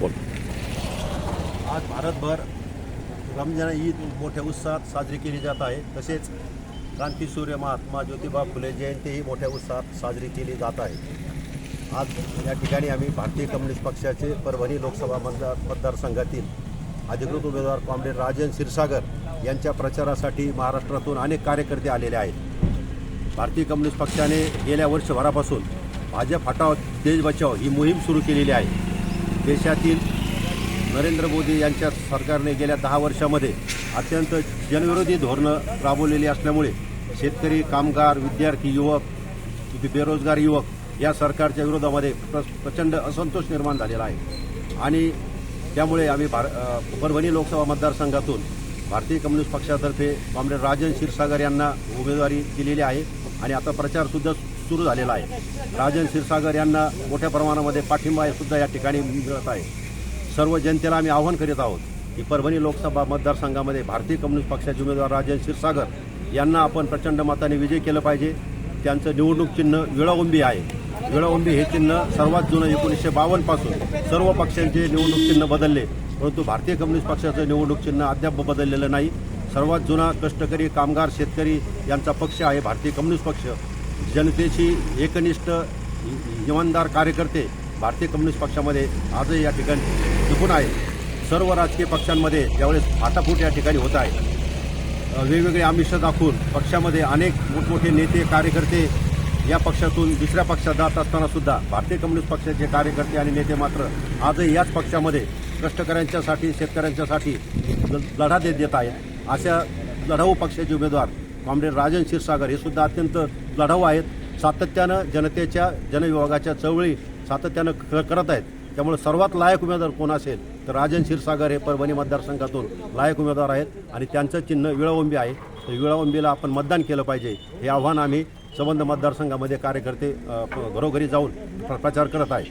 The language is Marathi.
बोल आज भारतभर रमजान ईद मोठ्या उत्साहात साजरी केली जात आहे. तसेच क्रांतीसूर्य महात्मा ज्योतिबा फुले जयंतीही मोठ्या उत्साहात साजरी केली जात आहे. आज या ठिकाणी आम्ही भारतीय कम्युनिस्ट पक्षाचे परभणी लोकसभा मतदार मतदारसंघातील अधिकृत उमेदवार कॉम्रेड राजन क्षीरसागर यांच्या प्रचारासाठी महाराष्ट्रातून अनेक कार्यकर्ते आलेले आहेत. भारतीय कम्युनिस्ट पक्षाने गेल्या वर्षभरापासून भाजप हटाव देश बचाव ही मोहीम सुरू केलेली आहे. देशातील नरेंद्र मोदी यांच्या सरकारने गेल्या दहा वर्षामध्ये अत्यंत जनविरोधी धोरणं राबवलेली असल्यामुळे शेतकरी कामगार विद्यार्थी युवक बेरोजगार युवक या सरकारच्या विरोधामध्ये प्र प्रचंड असंतोष निर्माण झालेला आहे. आणि त्यामुळे आम्ही भार परभणी लोकसभा मतदारसंघातून भारतीय कम्युनिस्ट पक्षातर्फे कॉम्रेड राजन क्षीरसागर यांना उमेदवारी दिलेली आहे. आणि आता प्रचारसुद्धा सुरू झालेला आहे. राजन क्षीरसागर यांना मोठ्या प्रमाणामध्ये पाठिंबा सुद्धा या ठिकाणी मिळत आहे. सर्व जनतेला आम्ही आव्हान करीत आहोत की परभणी लोकसभा मतदारसंघामध्ये भारतीय कम्युनिस्ट पक्षाचे उमेदवार राजन क्षीरसागर यांना आपण प्रचंड मताने विजय केलं पाहिजे. त्यांचं निवडणूक चिन्ह विळावंबी आहे. विळावंबी हे चिन्ह सर्वात जुनं एकोणीसशे बावन्नपासून सर्व पक्षांचे निवडणूक चिन्ह बदलले. परंतु भारतीय कम्युनिस्ट पक्षाचं निवडणूक चिन्ह अद्याप बदललेलं नाही. सर्वात जुना कष्टकरी कामगार शेतकरी यांचा पक्ष आहे भारतीय कम्युनिस्ट पक्ष. जनतेशी एकनिष्ठ इमानदार कार्यकर्ते भारतीय कम्युनिस्ट पक्षामध्ये आजही या ठिकाणी टिकून आहे सर्व राजकीय पक्षांमध्ये ज्यावेळेस फाटाफूट या ठिकाणी होत आहे वेगवेगळे आमिष दाखवून पक्षामध्ये अनेक मोठमोठे नेते कार्यकर्ते या पक्षातून दुसऱ्या पक्षात जात असताना सुद्धा भारतीय कम्युनिस्ट पक्षाचे कार्यकर्ते आणि नेते मात्र आजही याच पक्षामध्ये कष्टकऱ्यांच्यासाठी शेतकऱ्यांच्यासाठी ल- लढा देत देत आहेत. अशा लढाऊ पक्षाचे उमेदवार कॉम्रेड राजन क्षीरसागर हे सुद्धा अत्यंत लढाऊ आहेत. सातत्यानं जनतेच्या जनविभागाच्या चळवळी सातत्यानं क- करत आहेत. त्यामुळे सर्वात लायक उमेदवार कोण असेल तर राजन क्षीरसागर हे परभणी मतदारसंघातून लायक उमेदवार आहेत आणि त्यांचं चिन्ह विळावंबी आहे. तर विळावंबीला आपण मतदान केलं पाहिजे हे आव्हान आम्ही संबंध मतदारसंघामध्ये कार्यकर्ते घरोघरी जाऊन प्रचार करत आहे.